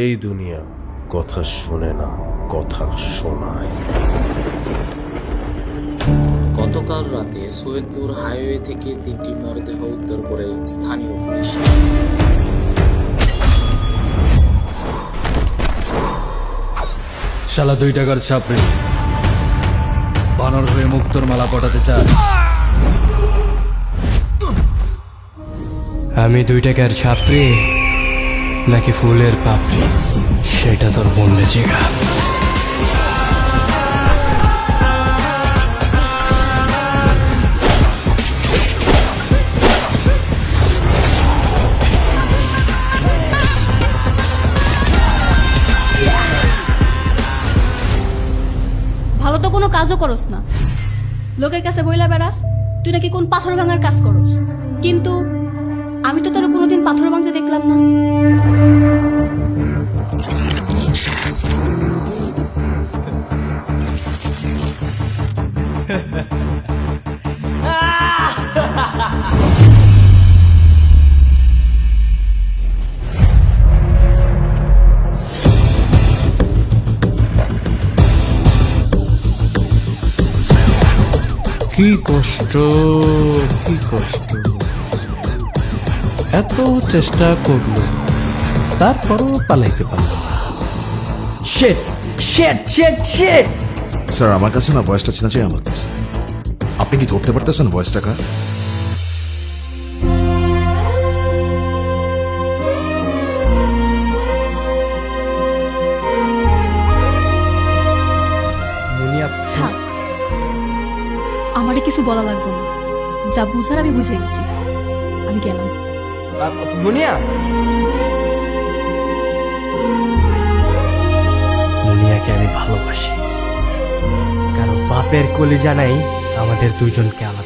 এই দুনিয়া কথা শোনে না কথা শোনায়। গতকাল রাতে সৈয়দপুর হাইওয়ে থেকে তিনটি মরদেহ উদ্ধার করে স্থানীয় পুলিশ। শালা দুই টাকার ছাপড়ি। বানর হয়ে মুক্তর মালা পটাতে চাস আমি দুই টাকার ছাপড়ি নাকি ফুলের পাপড়ি? সেটা তোর বললে চেগা ভালো তো কোনো কাজও করস না। লোকের কাছে বইলা বেড়াস, তুই নাকি কোন পাথর ভাঙার কাজ করস। কিন্তু আমি তো তোর কোনোদিন পাথর ভাঙতে দেখলাম না। কি কষ্ট কি কষ্ট। এত চেষ্টা করল তারপরও পালাইতে পারল না। শেট শেট শেট শেট স্যার আমার কাছে না ভয়েসটা চেনা চাই আমার কাছে। আপনি কি ধরতে পারতেছেন ভয়েসটা কার? থাক। আমারে কিছু বলা লাগবে না। যা বুঝার আমি বুঝে গেছি। আমি গেলাম। মুনিয়া? মুনিয়াকে আমি ভালোবাসি। কারণ বাপের কলিজা নাই আমাদের দুজনকে আলাদা